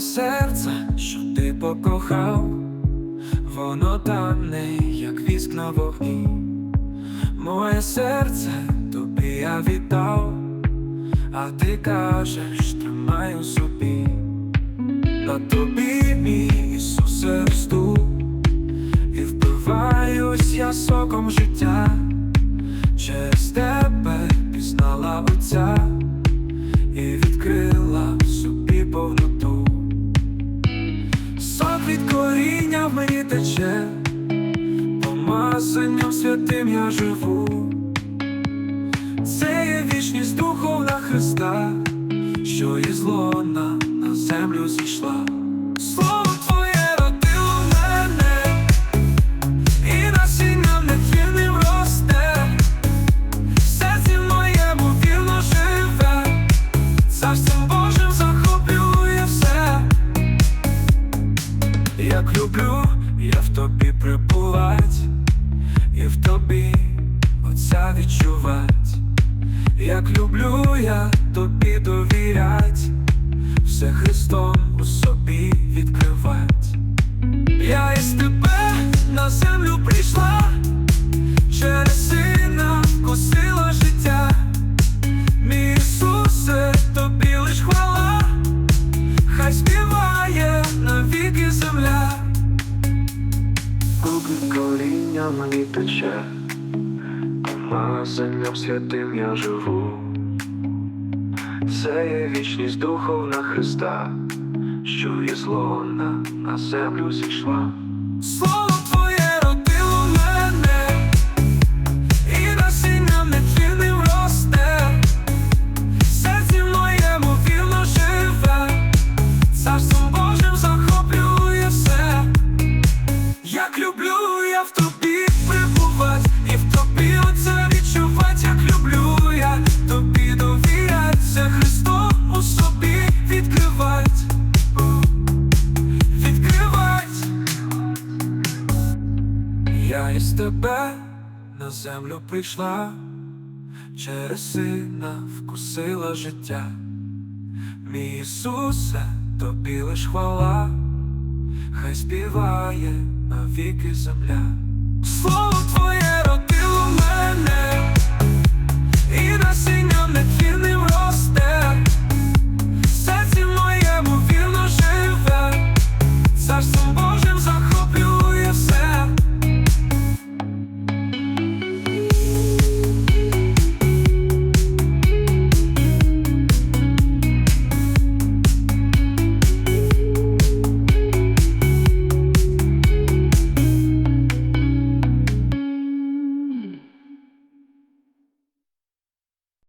серце, що ти покохав, воно тане, як віск на вогні. Моє серце тобі я віддав, а ти кажеш, тримай у собі. На тобі, мій Ісусе, росту, і впиваюсь я соком життя, через тебе мені тече, помазанням святим я живу. Це є вічність духовна Христа, що і лона тобі прибувать, і в тобі Отця відчувать. Як люблю я тобі довірять, мені тече. Помазанням святим я живу, це є вічність духовна Христа, що із лона на землю зійшла. Із тебе на землю прийшла, через сина вкусила життя. Мій Ісусе, тобі лиш хвала хай співає навіки земля. Слово Твоє